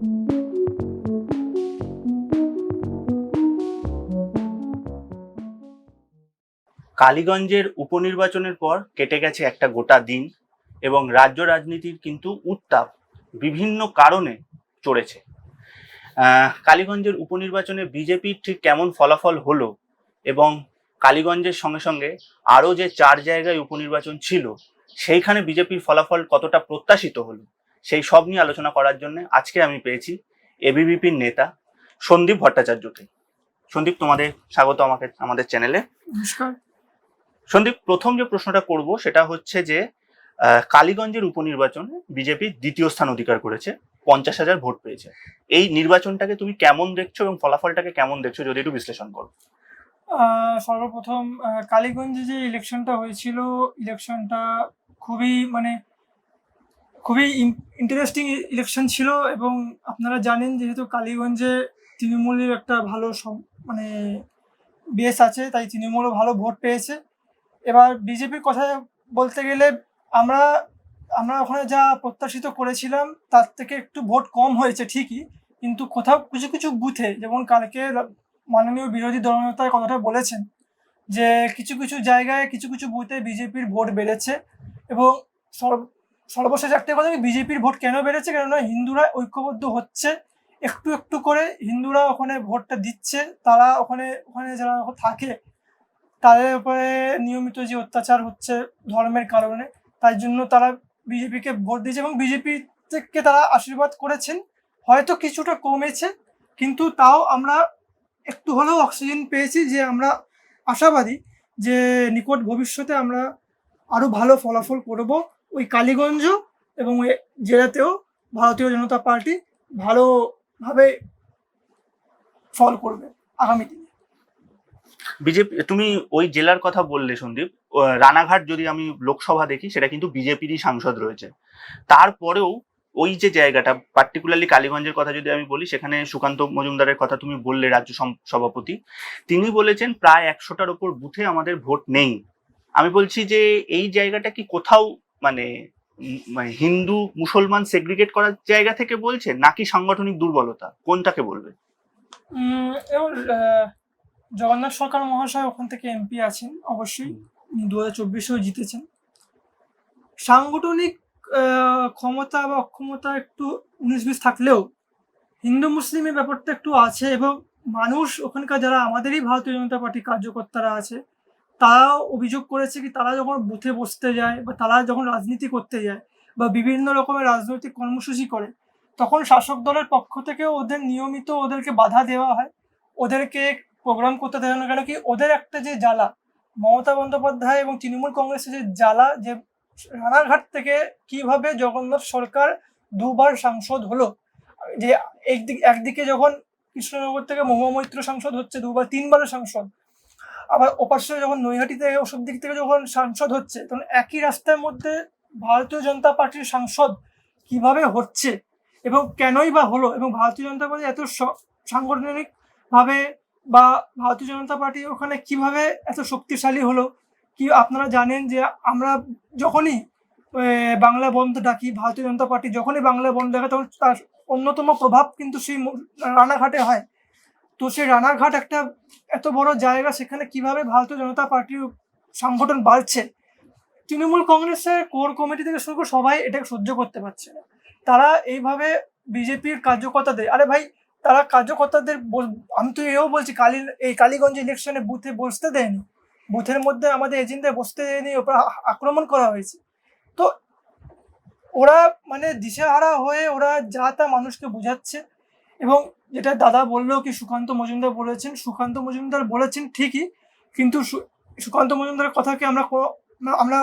কালীগঞ্জের উপনির্বাচনের পর কেটে গেছে একটা গোটা দিন এবং রাজ্য রাজনীতির কিন্তু উত্তাপ বিভিন্ন কারণে চড়েছে। কালীগঞ্জের উপনির্বাচনে বিজেপির ঠিক কেমন ফলাফল হলো এবং কালীগঞ্জের সঙ্গে সঙ্গে আরও যে চার জায়গায় উপনির্বাচন ছিল, সেইখানে বিজেপির ফলাফল কতটা প্রত্যাশিত হলো? সেই সব নিয়ে আলোচনা করার জন্য আজকে আমি পেয়েছি এবিভিপির নেতা সন্দীপ ভট্টাচার্যকে। সন্দীপ তোমাদের স্বাগত আমাকে আমাদের চ্যানেলে। সন্দীপ প্রথম যে প্রশ্নটা করব সেটা হচ্ছে যে কালীগঞ্জের উপনির্বাচনে বিজেপি দ্বিতীয় স্থান অধিকার করেছে পঞ্চাশ হাজার ভোট পেয়েছে। এই নির্বাচনটাকে তুমি কেমন দেখছ এবং ফলাফলটাকে কেমন দেখছ যদি একটু বিশ্লেষণ করো। সর্বপ্রথম কালীগঞ্জে যে ইলেকশনটা হয়েছিল ইলেকশনটা খুবই মানে খুবই ইন্টারেস্টিং ইলেকশন ছিল এবং আপনারা জানেন যেহেতু কালীগঞ্জে তৃণমূলের একটা ভালো মানে বেস আছে, তাই তৃণমূলও ভালো ভোট পেয়েছে। এবার বিজেপির কথা বলতে গেলে আমরা আমরা ওখানে যা প্রত্যাশিত করেছিলাম, তার থেকে একটু ভোট কম হয়েছে ঠিকই, কিন্তু কোথাও কিছু কিছু বুথে, যেমন কালকে মাননীয় বিরোধী দলনেতা কথাটা বলেছেন যে কিছু কিছু জায়গায় কিছু কিছু বুথে বিজেপির ভোট বেড়েছে এবং সর্ব- সর্বশেষ একটা কথা বিজেপির ভোট কেন বেড়েছে? কেননা হিন্দুরা ঐক্যবদ্ধ হচ্ছে। একটু একটু করে হিন্দুরা ওখানে ভোটটা দিচ্ছে। তারা ওখানে ওখানে যারা থাকে, তাদের উপরে নিয়মিত যে অত্যাচার হচ্ছে ধর্মের কারণে, তাই জন্য তারা বিজেপিকে ভোট দিয়েছে এবং বিজেপি থেকে তারা আশীর্বাদ করেছেন। হয়তো কিছুটা কমেছে, কিন্তু তাও আমরা একটু হলেও অক্সিজেন পেয়েছি যে আমরা আশাবাদী যে নিকট ভবিষ্যতে আমরা আরও ভালো ফলাফল করব। ওই কালীগঞ্জ এবং ওই জেলাতেও ভারতীয় জনতা পার্টি ভালোভাবে ফল করবে আগামী দিনে। বিজেপি, তুমি ওই জেলার কথা বললে সন্দীপ রানাঘাট যদি আমি লোকসভা দেখি, সেটা কিন্তু বিজেপিরই সাংসদ রয়েছে। তারপরেও ওই যে জায়গাটা পার্টিকুলারলি কালীগঞ্জের কথা যদি আমি বলি, সেখানে সুকান্ত মজুমদারের কথা তুমি বললে, রাজ্য সভাপতি, তিনি বলেছেন প্রায় একশোটার ওপর বুথে আমাদের ভোট নেই। আমি বলছি যে এই জায়গাটা কি কোথাও মানে মানে হিন্দু মুসলমান সেগ্রিগেট করার জায়গা থেকে বলছে নাকি সাংগঠনিক দুর্বলতা? কোনটাকে বলবে? জগন্নাথ সরকার মহাশয় ওখান থেকে এমপি আছেন অবশ্যই। দু হাজার চব্বিশেও জিতেছেন। সাংগঠনিক ক্ষমতা বা অক্ষমতা একটু উনিশ বিশ থাকলেও হিন্দু মুসলিমের ব্যাপারটা একটু আছে এবং মানুষ ওখানকার যারা আমাদেরই ভারতীয় জনতা পার্টির কার্যকর্তারা আছে তারাও অভিযোগ করেছে কি তারা যখন বুথে বসতে যায় বা তারা যখন রাজনীতি করতে যায় বা বিভিন্ন রকমের রাজনৈতিক কর্মসূচি করে, তখন শাসক দলের পক্ষ থেকে ওদের নিয়মিত ওদেরকে বাধা দেওয়া হয়। ওদেরকে প্রোগ্রাম করতে হয় না, কেন কি ওদের একটা যে জ্বালা, মমতা বন্দ্যোপাধ্যায় এবং তৃণমূল কংগ্রেসের যে জ্বালা, যে রানাঘাট থেকে কীভাবে জগন্নাথ সরকার দুবার সাংসদ হলো, যে একদিক, একদিকে যখন কৃষ্ণনগর থেকে মহুয়া মৈত্র সাংসদ হচ্ছে, দুবার তিনবারের সাংসদ আবার ওপাশে যখন নৈহাটিতে ওসব দিক থেকে যখন সাংসদ হচ্ছে, তখন একই রাস্তার মধ্যে ভারতীয় জনতা পার্টির সাংসদ কীভাবে হচ্ছে এবং কেনই বা হলো এবং ভারতীয় জনতা পার্টি এত স- সাংগঠনিকভাবে বা ভারতীয় জনতা পার্টি ওখানে কীভাবে এত শক্তিশালী হলো? কি আপনারা জানেন যে আমরা যখনই বাংলা বন্ধ ডাকি, ভারতীয় জনতা পার্টি যখনই বাংলা বন্ধ ডাকে, তখন তার অন্যতম প্রভাব কিন্তু সেই রানাঘাটে হয়। তো সেই রানাঘাট একটা এত বড় জায়গা, সেখানে কীভাবে ভারতীয় জনতা পার্টির সংগঠন বাড়ছে? তৃণমূল কংগ্রেসের কোর কমিটি থেকে শুরু করে সবাই এটাকে সহ্য করতে পারছে না। তারা এইভাবে বিজেপির কার্যকর্তাদের, আরে ভাই, তারা কার্যকর্তাদের আমি তো এও বলছি, কালী, এই কালীগঞ্জ ইলেকশনে বুথে বসতে দেয়নি। বুথের মধ্যে আমাদের এজেন্টদের বসতে দেয়নি, ওপর আক্রমণ করা হয়েছে। তো ওরা মানে দিশেহারা হয়ে ওরা যা তা মানুষকে বোঝাচ্ছে। এবং যেটা দাদা বলল কি সুকান্ত মজুমদার বলেছেন, সুকান্ত মজুমদার বলেছেন ঠিকই, কিন্তু সুকান্ত মজুমদারের কথাকে আমরা আমরা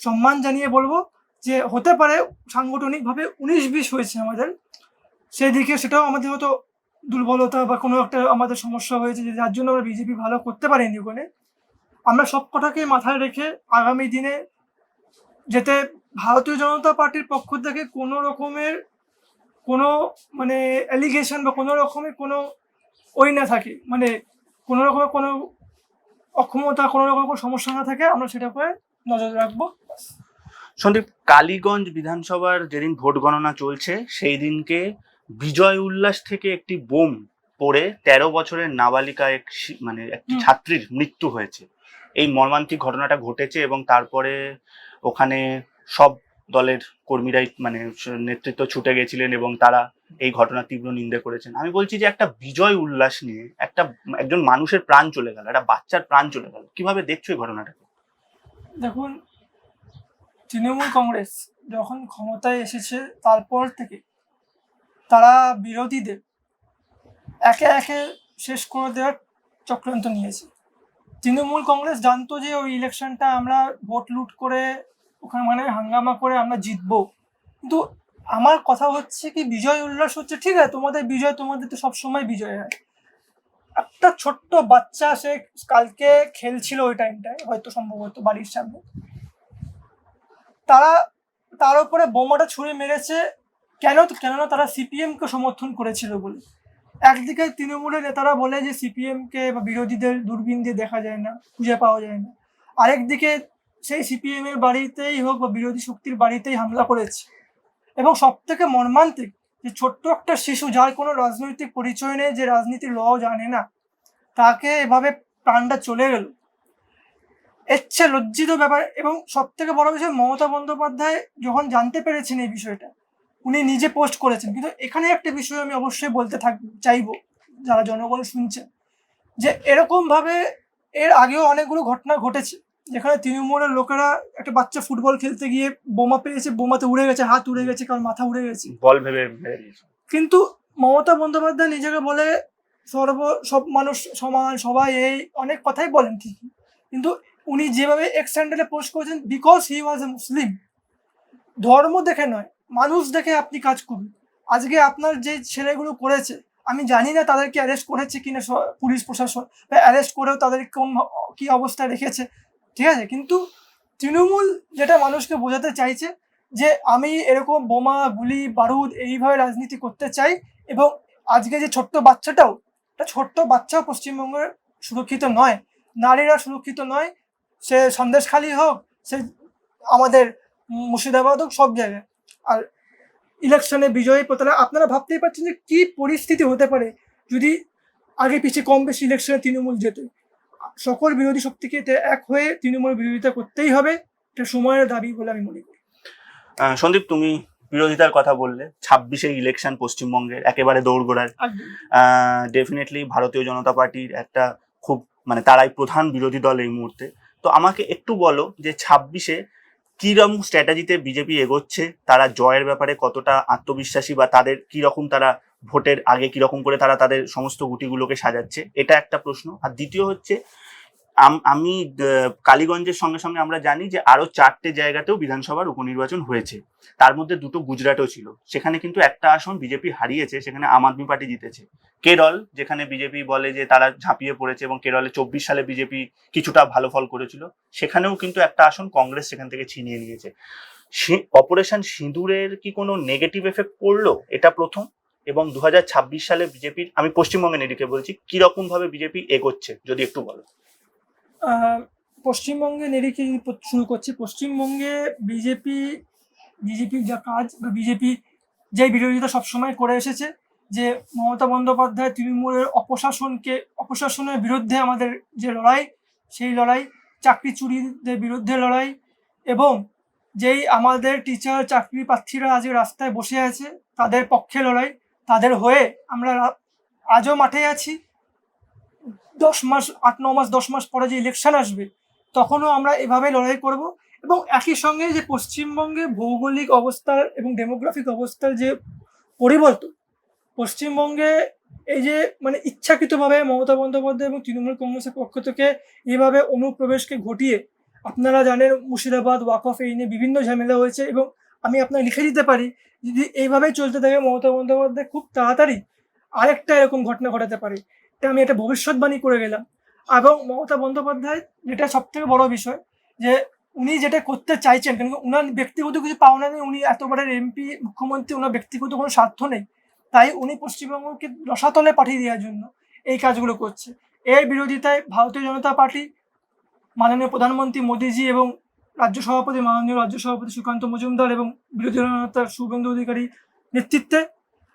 সম্মান জানিয়ে বলব যে হতে পারে সাংগঠনিকভাবে উনিশ বিশ হয়েছে আমাদের সেই দিকে সেটাও আমাদের হয়তো দুর্বলতা বা কোনো একটা আমাদের সমস্যা হয়েছে যার জন্য আমরা বিজেপি ভালো করতে পারিনি ওখানে। আমরা সব কটাকে মাথায় রেখে আগামী দিনে যাতে ভারতীয় জনতা পার্টির পক্ষ থেকে কোনো রকমের কোনো মানে অ্যালিগেশন বা কোনো রকমের কোনো ওই না থাকে। মানে কোনো রকমের কোনো অক্ষমতা কোনো রকমের কোনো সমস্যা না থাকে আমরা সেটাকে নজর রাখব সন্দীপ কালীগঞ্জ বিধানসভার যেদিন ভোট গণনা চলছে সেই দিনকে বিজয় উল্লাস থেকে একটি বোম পড়ে তেরো বছরের নাবালিকা এক মানে একটি ছাত্রীর মৃত্যু হয়েছে। এই মর্মান্তিক ঘটনাটা ঘটেছে এবং তারপরে ওখানে সব দলের কর্মীরাই মানে নেতৃত্ব ছুটে গেছিলেন এবং তারা এই ঘটনার তীব্র নিন্দে করেছেন। আমি বলছি যে একটা বিজয় উল্লাস নিয়ে একটা একজন মানুষের প্রাণ চলে গেল, একটা বাচ্চার প্রাণ চলে গেল। কীভাবে দেখছ এই ঘটনাটাকে? দেখুন, তৃণমূল কংগ্রেস যখন ক্ষমতায় এসেছে তারপর থেকে তারা বিরোধীদের একে একে শেষ করে দেওয়ার চক্রান্ত নিয়েছে। তৃণমূল কংগ্রেস জানতো যে ওই ইলেকশনটা আমরা ভোট লুট করে ওখানে মানে হাঙ্গামা করে আমরা জিতবো। কিন্তু আমার কথা হচ্ছে কি, বিজয় উল্লাস হচ্ছে, ঠিক আছে, তোমাদের বিজয়, তোমাদের তো সবসময় বিজয় হয়। একটা ছোট্ট বাচ্চা, সে কালকে খেলছিল ওই টাইমটায় হয়তো সম্ভবত বাড়ির সামনে। তারা, তার উপরে বোমাটা ছুঁড়ে মেরেছে, কেন, কেননা তারা সিপিএম কে সমর্থন করেছিল বলে। একদিকে তৃণমূলের নেতারা বলে যে সিপিএম কে বা বিরোধীদের দূরবীন দিয়ে দেখা যায় না, খুঁজে পাওয়া যায় না। আরেকদিকে সেই সিপিএম এর বাড়িতেই হোক বা বিরোধী শক্তির বাড়িতেই হামলা করেছে। এবং সব থেকে মর্মান্তিক যে ছোট্ট একটা শিশু যার কোনো রাজনৈতিক পরিচয় নেই, যে রাজনীতির ল জানে না, তাকে এভাবে প্রাণটা চলে গেল। এর চেয়ে লজ্জিত ব্যাপার এবং সব থেকে বড় বিষয়, মমতা বন্দ্যোপাধ্যায় যখন জানতে পেরেছেন এই বিষয়টা, উনি নিজে পোস্ট করেছেন। কিন্তু এখানে একটা বিষয় আমি অবশ্যই বলতে থাক, চাইব, যারা জনগণ শুনছেন, যে এরকম ভাবে এর আগেও অনেকগুলো ঘটনা ঘটেছে। যেখানে তৃণমূলের লোকেরা একটা বাচ্চা ফুটবল খেলতে গিয়ে বোমা পেয়েছে বোমাতে উড়ে গেছে হাত উড়ে গেছে কারণ মাথা উড়ে গেছে। বল ভেবে কিন্তু মমতা বন্দ্যোপাধ্যায় নিজেকে বলে সর্ব সব মানুষ সমান সবাই এই অনেক কথাই বলেন ঠিকই। কিন্তু উনি যেভাবে এক্স হ্যান্ডেলে পোস্ট করেছেন because he was a Muslim ধর্ম দেখে নয় মানুষ দেখে আপনি কাজ করুন। আজকে আপনার যে ছেলেগুলো করেছে আমি জানি না তাদেরকে অ্যারেস্ট করেছে কিনা পুলিশ প্রশাসন বা অ্যারেস্ট করেও তাদের কোন কি অবস্থায় রেখেছে। ঠিক আছে, কিন্তু তৃণমূল যেটা মানুষকে বোঝাতে চাইছে যে আমি এরকম বোমা, গুলি, বারুদ এইভাবে রাজনীতি করতে চাই এবং আজকে যে ছোট্ট বাচ্চাটাও, একটা ছোট্ট বাচ্চাও পশ্চিমবঙ্গের সুরক্ষিত নয়, নারীরা সুরক্ষিত নয়, সে সন্দেশখালী হোক, সে আমাদের মুর্শিদাবাদ হোক, সব জায়গায়। আর ইলেকশনে বিজয়ী প্রতারা আপনারা ভাবতেই পারছেন যে কি পরিস্থিতি হতে পারে যদি আগে পিছিয়ে কম বেশি ইলেকশনে তৃণমূল যেত। সকল বিরোধী শক্তিকে এক হয়ে তৃণমূল বিরোধিতা করতেই হবে, এটা সময়ের দাবি বলে আমি মনে করি। সন্দীপ, তুমি বিরোধিতার কথা বললে, ছাব্বিশে ইলেকশন পশ্চিমবঙ্গের একেবারে একদম ডেফিনেটলি ভারতীয় জনতা পার্টির একটা খুব মানে তারাই প্রধান বিরোধী দল এই মুহূর্তে। তো আমাকে একটু বলো যে ছাব্বিশে কীরকম স্ট্র্যাটেজিতে বিজেপি এগোচ্ছে, তারা জয়ের ব্যাপারে কতটা আত্মবিশ্বাসী বা তাদের কীরকম তারা ভোটের আগে কীরকম করে তারা তাদের সমস্ত গুটিগুলোকে সাজাচ্ছে? এটা একটা প্রশ্ন। আর দ্বিতীয় হচ্ছে, আম- কালীগঞ্জের সঙ্গে সঙ্গে আমরা জানি যে আরও চারটে জায়গাতেও বিধানসভার উপনির্বাচন হয়েছে। তার মধ্যে দুটো গুজরাটও ছিল। সেখানে কিন্তু একটা আসন বিজেপি হারিয়েছে, সেখানে আম আদমি পার্টি জিতেছে। কেরল, যেখানে বিজেপি বলে যে তারা ঝাঁপিয়ে পড়েছে এবং কেরলে চব্বিশ সালে বিজেপি কিছুটা ভালো ফল করেছিল, সেখানেও কিন্তু একটা আসন কংগ্রেস সেখান থেকে ছিনিয়ে নিয়েছে। অপারেশন সিঁদুরের কি কোনো নেগেটিভ এফেক্ট পড়ল? এটা প্রথম। এবং দু হাজার ছাব্বিশ সালে বিজেপির আমি পশ্চিমবঙ্গে নিরিখে বলছি, কীরকম ভাবে বিজেপি এগোচ্ছে, যদি একটু বলো। পশ্চিমবঙ্গে নিরিখে শুরু করছি, পশ্চিমবঙ্গে বিজেপি বিজেপির যা কাজ বা বিজেপি যে বিরোধিতা সবসময় করে এসেছে, যে মমতা বন্দ্যোপাধ্যায় তৃণমূলের অপশাসনকে অপশাসনের বিরুদ্ধে আমাদের যে লড়াই, সেই লড়াই, চাকরি চুরিদের বিরুদ্ধে লড়াই, এবং যেই আমাদের টিচার চাকরি প্রার্থীরা আজকে রাস্তায় বসে আছে, তাদের পক্ষে লড়াই তাদের হয়ে আমরা আজও মাঠে আছি। দশ মাস, আট, ন মাস, দশ মাস পরে যে ইলেকশন আসবে, তখনও আমরা এভাবে লড়াই করব এবং একই সঙ্গে যে পশ্চিমবঙ্গে ভৌগোলিক অবস্থার এবং ডেমোগ্রাফিক অবস্থার যে পরিবর্তন, পশ্চিমবঙ্গে এই যে মানে ইচ্ছাকৃতভাবে মমতা বন্দ্যোপাধ্যায় এবং তৃণমূল কংগ্রেসের পক্ষ থেকে এইভাবে অনুপ্রবেশকে ঘটিয়ে, আপনারা জানেন মুর্শিদাবাদ, ওয়াকফ এই নিয়ে বিভিন্ন ঝামেলা হয়েছে এবং আমি আপনাকে লিখে দিতে পারি। যদি এইভাবেই চলতে থাকে মমতা বন্দ্যোপাধ্যায়, খুব তাড়াতাড়ি আরেকটা এরকম ঘটনা ঘটাতে পারে। এটা আমি একটা ভবিষ্যৎবাণী করে গেলাম। এবং মমতা বন্দ্যোপাধ্যায় যেটা সব থেকে বড় বিষয়, যে উনি যেটা করতে চাইছেন কিন্তু উনার ব্যক্তিগত কিছু পাওনা নেই, উনি এতবারের এমপি মুখ্যমন্ত্রী ওনার ব্যক্তিগত কোনো স্বার্থ নেই। তাই উনি পশ্চিমবঙ্গকে রসাতলে পাঠিয়ে দেওয়ার জন্য এই কাজগুলো করছে। এর বিরোধিতায় ভারতীয় জনতা পার্টি, মাননীয় প্রধানমন্ত্রী মোদীজি এবং রাজ্য সভাপতি মাননীয় রাজ্য সভাপতি সুকান্ত মজুমদার এবং বিরোধী দলনেতা শুভেন্দু অধিকারী নেতৃত্বে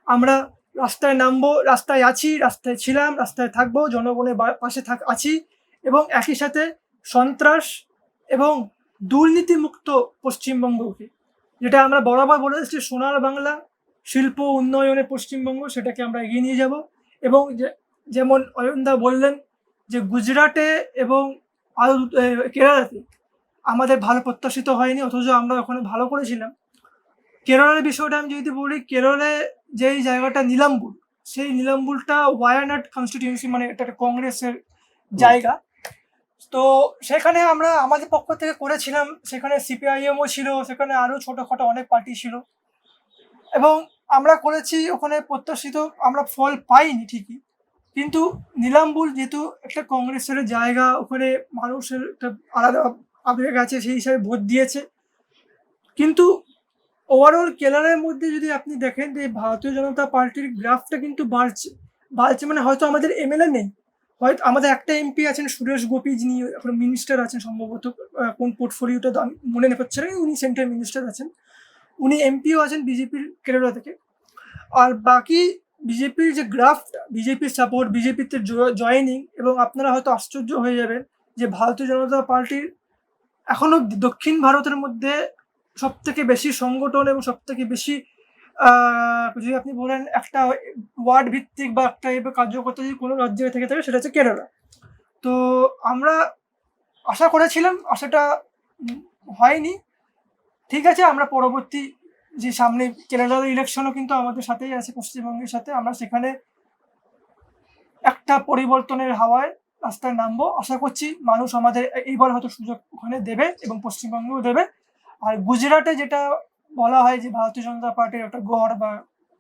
আমরা রাস্তায় নামবো, রাস্তায় আছি, রাস্তায় ছিলাম, রাস্তায় থাকব, জনগণের পাশে থাক, আছি এবং একই সাথে সন্ত্রাস এবং দুর্নীতিমুক্ত পশ্চিমবঙ্গকে, যেটা আমরা বরাবর বলে এসেছি সোনার বাংলা শিল্প উন্নয়নে পশ্চিমবঙ্গ, সেটাকে আমরা এগিয়ে নিয়ে যাব এবং যেমন অয়নদা বললেন যে গুজরাটে এবং কেরালাতে আমাদের ভালো প্রত্যাশিত হয়নি অথচ আমরা ওখানে ভালো করেছিলাম। কেরলের বিষয়টা আমি যদি বলি কেরলে যেই জায়গাটা নিলাম্বুর সেই নিলাম্বুরটা ওয়ায়ানাড কনস্টিটিউন্সি মানে এটা একটা কংগ্রেসের জায়গা। তো সেখানে আমরা আমাদের পক্ষ থেকে করেছিলাম সেখানে সিপিআইএমও ছিল সেখানে আরও ছোটোখাটো অনেক পার্টি ছিল। এবং আমরা করেছি ওখানে প্রত্যাশিত আমরা ফল পাইনি ঠিকই। কিন্তু নীলাম্বুল যেহেতু একটা কংগ্রেসের জায়গা ওখানে মানুষের একটা আলাদা আবেগ আছে সেই হিসাবে ভোট দিয়েছে। কিন্তু ওভারঅল কেরালার মধ্যে যদি আপনি দেখেন যে ভারতীয় জনতা পার্টির গ্রাফটা কিন্তু বাড়ছে। বাড়ছে মানে হয়তো আমাদের এমএলএ নেই। হয়তো আমাদের একটা এমপি আছেন, সুরেশ গোপী, যিনি এখন মিনিস্টার আছেন সম্ভবত কোন পোর্টফোলিওটা মনে পড়ছে না, উনি সেন্ট্রাল মিনিস্টার আছেন। উনি এমপিও আছেন বিজেপির কেরালা থেকে। আর বাকি বিজেপির যে গ্রাফটা বিজেপির সাপোর্ট বিজেপিতে জয়েনিং এবং আপনারা হয়তো আশ্চর্য হয়ে যাবেন যে ভারতীয় জনতা পার্টির এখনও দক্ষিণ ভারতের মধ্যে সব থেকে বেশি সংগঠন এবং সব থেকে বেশি যদি আপনি বলেন একটা ওয়ার্ড ভিত্তিক বা একটা কার্যকর্তা যদি কোনো রাজ্যে থেকে থাকে, সেটা হচ্ছে কেরালা। তো আমরা আশা করেছিলাম, আশাটা হয়নি। ঠিক আছে, আমরা পরবর্তী যে সামনে কেরালার ইলেকশনও কিন্তু আমাদের সাথেই আছে, পশ্চিমবঙ্গের সাথে। আমরা সেখানে একটা পরিবর্তনের হাওয়ায় রাস্তায় নামবো। আশা করছি মানুষ আমাদের এইবার হয়তো সুযোগ ওখানে দেবে এবং পশ্চিমবঙ্গেও দেবে। আর গুজরাটে যেটা বলা হয় যে ভারতীয় জনতা পার্টির একটা গড় বা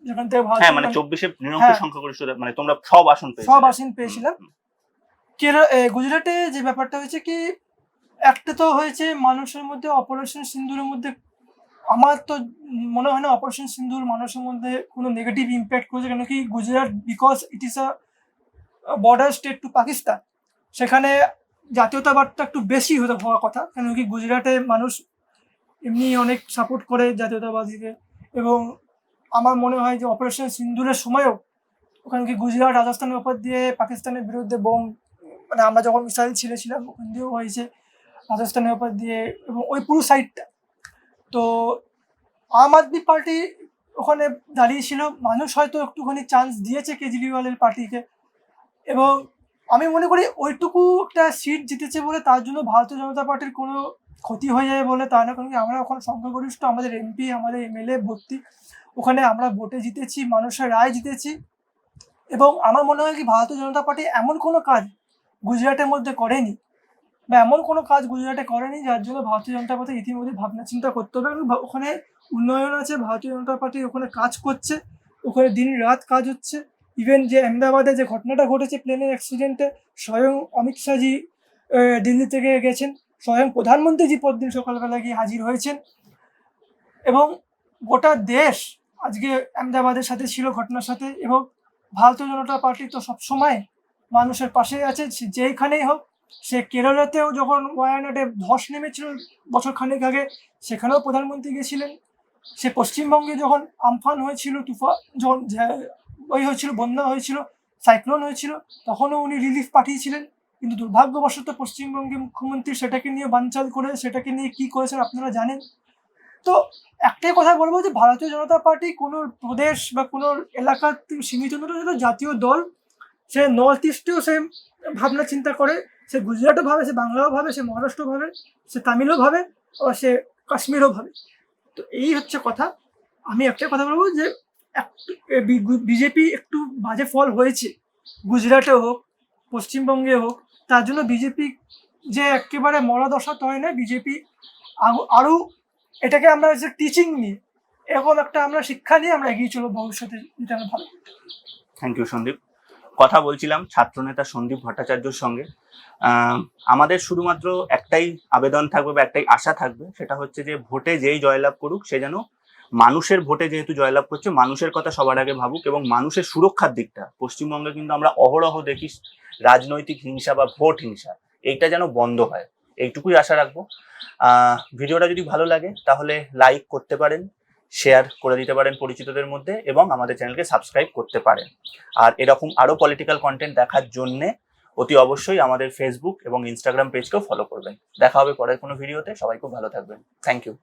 যেখান থেকে হ্যাঁ মানে চব্বিশে নিরঙ্কুশ হ্যাঁ। সংখ্যাগরিষ্ঠতা মানে তোমরা সব আসন সব আসন পেয়েছিলাম। গুজরাটে যে ব্যাপারটা হয়েছে কি একটা তো হয়েছে মানুষের মধ্যে অপারেশন সিন্দুরের মধ্যে আমার তো মনে হয় না অপারেশন সিন্দুর মানুষের মধ্যে কোনো নেগেটিভ ইম্প্যাক্ট করেছে। কেন কি Gujarat because it is a border state to Pakistan সেখানে জাতীয়তাবাদটা একটু বেশি হতে হওয়ার কথা, কেন কি গুজরাটে মানুষ এমনি অনেক সাপোর্ট করে জাতীয়তাবাদীকে এবং আমার মনে হয় যে অপারেশন সিন্দুরের সময়ও ওখানে কি গুজরাট, রাজস্থানের উপর দিয়ে পাকিস্তানের বিরুদ্ধে বোম মানে আমরা যখন মিসাইল ছেড়েছিলাম, ওখান দিয়েও হয়েছে রাজস্থানের উপর দিয়ে এবং ওই পুরো সাইডটা তো আম আদমি পার্টি ওখানে দাঁড়িয়েছিল, মানুষ হয়তো একটুখানি চান্স দিয়েছে কেজরিওয়ালের পার্টিকে এবং আমি মনে করি ওইটুকু একটা সিট জিতেছে বলে তার জন্য ভারতীয় জনতা পার্টির কোনো ক্ষতি হয়ে যাবে বলে তা না, কারণ আমরা ওখানে সংখ্যাগরিষ্ঠ, আমাদের এমপি আমাদের এমএলএ ভর্তি। ওখানে আমরা ভোটে জিতেছি, মানুষের রায় জিতেছি। এবং আমার মনে হয় কি ভারতীয় জনতা পার্টি এমন কোনো কাজ গুজরাটের মধ্যে করেনি, বা এমন কোনো কাজ গুজরাটে করেনি যার জন্য ভারতীয় জনতা পার্টি ইতিমধ্যে ভাবনা চিন্তা করতে হবে। ওখানে উন্নয়ন আছে, ভারতীয় জনতা পার্টি ওখানে কাজ করছে, ওখানে দিন রাত কাজ হচ্ছে। ইভেন যে আহমেদাবাদে যে ঘটনাটা ঘটেছে প্লেনের অ্যাক্সিডেন্টে স্বয়ং অমিত শাহজি দিল্লি থেকে গেছেন। স্বয়ং প্রধানমন্ত্রীজি পরদিন সকালবেলা গিয়ে হাজির হয়েছেন। এবং গোটা দেশ আজকে আহমেদাবাদের সাথে ছিল ঘটনার সাথে। এবং ভারতীয় জনতা পার্টি তো সবসময় মানুষের পাশে আছে যেইখানেই হোক। সে কেরলাতেও যখন ওয়ায়ানাডে ধস নেমেছিল বছর খানেক আগে, সেখানেও প্রধানমন্ত্রী গেছিলেন সে পশ্চিমবঙ্গে যখন আমফান হয়েছিল তুফা যখন ওই হয়েছিল, বন্যা হয়েছিল, সাইক্লোন হয়েছিল, তখনও উনি রিলিফ পাঠিয়েছিলেন। কিন্তু দুর্ভাগ্যবশত পশ্চিমবঙ্গে মুখ্যমন্ত্রী সেটাকে নিয়ে বানচাল করে, সেটাকে নিয়ে কি করেছেন আপনারা জানেন? তো একটাই কথা বলব যে ভারতীয় জনতা পার্টি কোনো প্রদেশ বা কোনো এলাকার সীমিত নয় জাতীয় দল। সে নর্থ ইস্টেও সে ভাবনা চিন্তা করে, সে গুজরাটও ভাবে, সে বাংলাও ভাবে, সে মহারাষ্ট্র ভাবে, সে তামিলও ভাবে ও সে কাশ্মীরও ভাবে। তো এই হচ্ছে কথা। আমি একটা কথা বলব যে বিজেপি একটু বাজে ফল হয়েছে। গুজরাটে হোক, পশ্চিমবঙ্গে হোক, তার জন্য বিজেপি যে একেবারে মরা দশা হয় না, বিজেপি আরও এটাকে আমরা যে টিচিং নিয়ে এরকম একটা আমরা শিক্ষা নিয়ে আমরা এগিয়ে চলবো ভবিষ্যতে, যেটা ভালো থ্যাংক ইউ সন্দীপ। কথা বলছিলাম ছাত্রনেতা সন্দীপ ভট্টাচার্যর সঙ্গে। আমাদের শুধুমাত্র একটাই আবেদন থাকবে বা একটাই আশা থাকবে, সেটা হচ্ছে যে ভোটে যেই জয়লাভ করুক, সে যেন মানুষের ভোটে যেহেতু জয়লাভ করছে, মানুষের কথা সবার আগে ভাবুক এবং মানুষের সুরক্ষার দিকটা। পশ্চিমবঙ্গে কিন্তু আমরা অহরহ দেখি রাজনৈতিক হিংসা বা ভোট হিংসা, এইটা যেন বন্ধ হয়। এইটুকুই আশা রাখব। ভিডিওটা যদি ভালো লাগে, তাহলে লাইক করতে পারেন, শেয়ার করে দিতে পারেন পরিচিতদের মধ্যে এবং আমাদের চ্যানেলকে সাবস্ক্রাইব করতে পারেন। আর এরকম আরও পলিটিক্যাল কন্টেন্ট দেখার জন্যে অতি অবশ্যই আমাদের ফেসবুক এবং ইনস্টাগ্রাম পেজকেও ফলো করবেন। দেখা হবে পরের কোনো ভিডিওতে সবাই খুব ভালো থাকবেন। Thank you